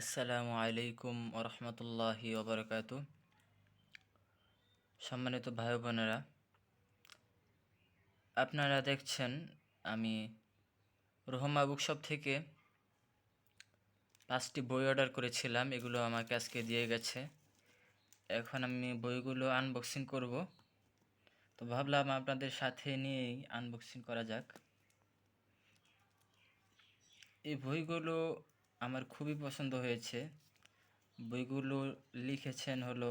আসসালামু আলাইকুম ওরহমতুল্লাহি ওবরকাত সম্মানিত ভাই বোনেরা আপনারা দেখছেন আমি রোহমা বুকশপ থেকে পাঁচটি বই অর্ডার করেছিলাম, এগুলো আমাকে আজকে দিয়ে গেছে। এখন আমি বইগুলো আনবক্সিং করব। তো ভাবলাম আপনাদের সাথে নিয়েই আনবক্সিং করা যাক। এই বইগুলো আমার খুবই পছন্দ হয়েছে। বইগুলো লিখেছেন হলো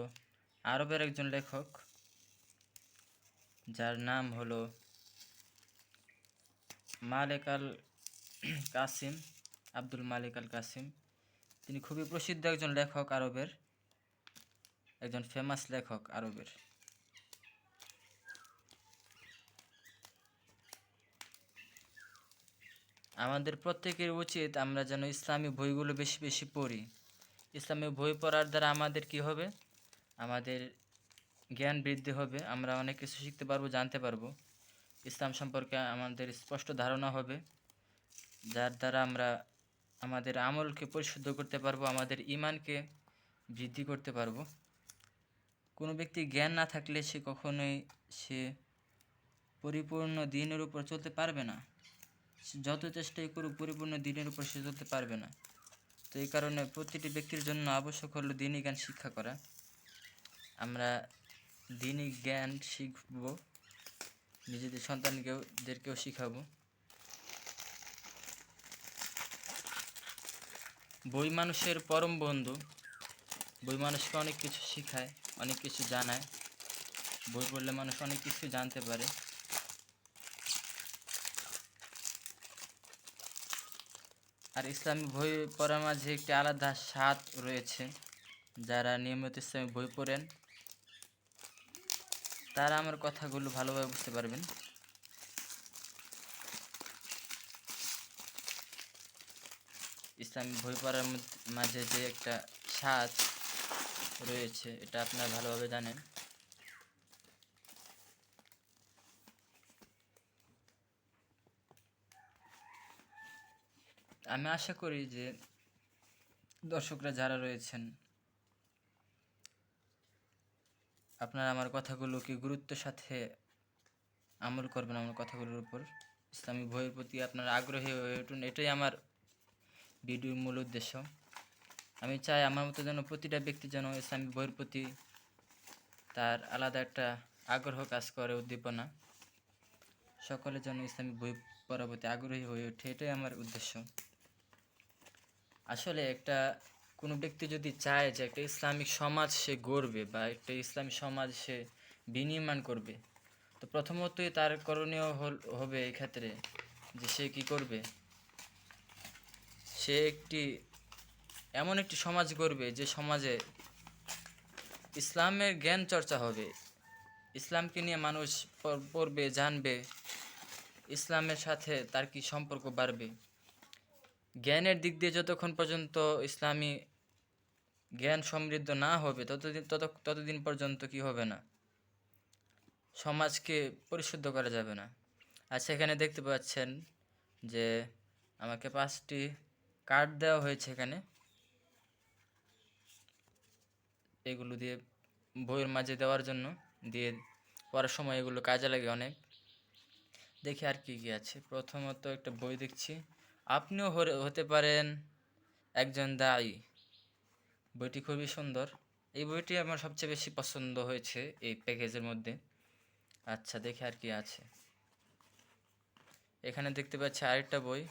আরবের একজন লেখক, যার নাম হলো মালেক আল কাসিম, আব্দুল মালিক আল কাসিম। তিনি খুবই প্রসিদ্ধ একজন লেখক আরবের, একজন ফেমাস লেখক আরবের। আমাদের প্রত্যেকের উচিত আমরা যেন ইসলামী বইগুলো বেশি বেশি পড়ি। ইসলামী বই পড়ার দ্বারা আমাদের কি হবে? আমাদের জ্ঞান বৃদ্ধি হবে, আমরা অনেক কিছু শিখতে পারব, জানতে পারব। ইসলাম সম্পর্কে আমাদের স্পষ্ট ধারণা হবে, যার দ্বারা আমরা আমাদের আমলকে পরিশুদ্ধ করতে পারব, আমাদের ইমানকে বৃদ্ধি করতে পারব। কোনো ব্যক্তি জ্ঞান না থাকলে সে কখনোই সে পরিপূর্ণ দিনের উপর চলতে পারবে না। যত চেষ্টাই করুক পরিপূর্ণ দিনের উপর সে চলতে পারবে না। তো এই কারণে প্রতিটি ব্যক্তির জন্য আবশ্যক হলো দিনই জ্ঞান শিক্ষা করা। আমরা দিনই জ্ঞান শিখব, নিজেদের সন্তানকেও দেরকেও শিখাবো। বই মানুষের পরম বন্ধু। বই মানুষকে অনেক কিছু শেখায়, অনেক কিছু জানায়। বই পড়লে মানুষ অনেক কিছু জানতে পারে। আর ইসলামী বই পড়ার মাঝে একটি আলাদা স্বাদ রয়েছে যারা নিয়মিত ইসলামী বই পড়েন। তারা আমার কথাগুলো ভালোভাবে বুঝতে পারবেন। ইসলামী বই পড়ার মাঝে যে একটা স্বাদ রয়েছে, এটা আপনারা ভালোভাবে জানেন। আমি আশা করি যে দর্শকরা যারা রয়েছেন, আপনারা আমার কথাগুলোকে গুরুত্বের সাথে আমল করবেন আমার কথাগুলোর উপর। ইসলামী বইয়ের প্রতি আপনারা আগ্রহী হয়ে উঠুন, এটাই আমার ভিডিওর মূল উদ্দেশ্য। আমি চাই আমার মতো যেন প্রতিটা ব্যক্তি যেন ইসলামী বইয়ের প্রতি তার আলাদা একটা আগ্রহ কাজ করে, উদ্দীপনা। সকলে যেন ইসলামী বই পড়ার প্রতি আগ্রহী হয়ে ওঠে, এটাই আমার উদ্দেশ্য। আসলে একটা, কোনো ব্যক্তি যদি চায় যে একটা ইসলামিক সমাজ সে গড়বে বা একটা ইসলামিক সমাজ সে বিনির্মাণ করবে, তো প্রথমতই তার করণীয় হবে এই ক্ষেত্রে যে সে কি করবে? সে একটি, এমন একটি সমাজ গড়বে যে সমাজে ইসলামের জ্ঞান চর্চা হবে। ইসলামকে নিয়ে মানুষ পড়- পড়বে, জানবে। ইসলামের সাথে তার কি সম্পর্ক বাড়বে? জ্ঞানের দিক দিয়ে যতক্ষণ পর্যন্ত ইসলামী জ্ঞান সমৃদ্ধ না হবে, ততদিন, তত, ততদিন পর্যন্ত কি হবে না? সমাজকে পরিশুদ্ধ করা যাবে না। আর সেখানে দেখতে পাচ্ছেন যে আমাকে পাঁচটি কার্ড দেওয়া হয়েছে এখানে। এগুলো দিয়ে বইয়ের মাঝে দেওয়ার জন্য দিয়ে পড়ার সময় এগুলো কাজে লাগে অনেক। দেখি আর কি কি আছে। প্রথমত একটা বই দেখছি। আপনিও হতে পারেন একজন দায়ী। বইটি খুবই সুন্দর। এই বইটি আমার সবচেয়ে বেশি পছন্দ হয়েছে এই প্যাকেজের মধ্যে। আচ্ছা দেখি আর কি আছে। এখানে দেখতে পাচ্ছি আরেকটা বই।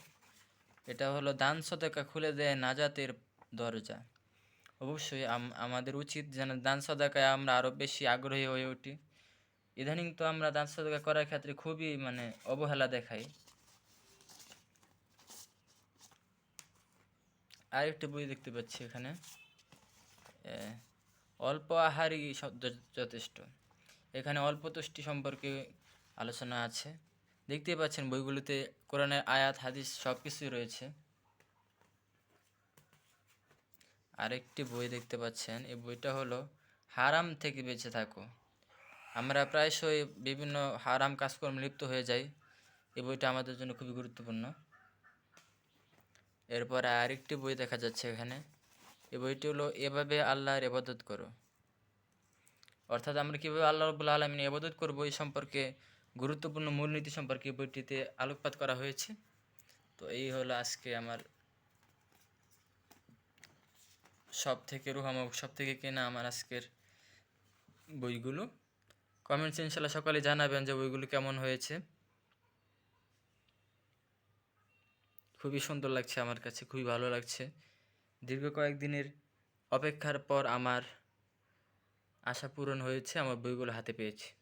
এটা হলো, দান সদকা খুলে দেয় নাজাতের দরজা। অবশ্যই আমাদের উচিত যেন দান সদাকায় আমরা আরও বেশি আগ্রহী হয়ে উঠি। ইদানিং তো আমরা দান সদকা করার ক্ষেত্রে খুবই মানে অবহেলা দেখাই। আরেকটি বই দেখতে পাচ্ছি এখানে। অল্প আহারই যথেষ্ট। এখানে অল্প তুষ্টি সম্পর্কে আলোচনা আছে। দেখতেই পাচ্ছেন বইগুলোতে কোরআনের আয়াত, হাদিস সব কিছুই রয়েছে। আরেকটি বই দেখতে পাচ্ছেন, এই বইটা হলো, হারাম থেকে বেঁচে থাকো। আমরা প্রায়শই বিভিন্ন হারাম কাজকর্মে লিপ্ত হয়ে যাই। এই বইটা আমাদের জন্য খুবই গুরুত্বপূর্ণ। এরপরে আরেকটি বই দেখা যাচ্ছে এখানে। এই বইটি হলো, এভাবে আল্লাহর এবাদত করো। অর্থাৎ আমরা কীভাবে আল্লাহ রবুল্লা আলমিন এবাদত করব এই সম্পর্কে, গুরুত্বপূর্ণ মূলনীতি সম্পর্কে বইটিতে আলোকপাত করা হয়েছে। তো এই হলো আজকে আমার সব থেকে রুহামক সব থেকে কেনা আমার আজকের বইগুলো। কমেন্টস ইনশাল্লাহ সকালে জানাবেন যে বইগুলো কেমন হয়েছে। খুবই সুন্দর লাগছে আমার কাছে, খুবই ভালো লাগছে। দীর্ঘ কয়েকদিনের অপেক্ষার পর আমার আশা পূরণ হয়েছে, আমার বইগুলো হাতে পেয়েছি।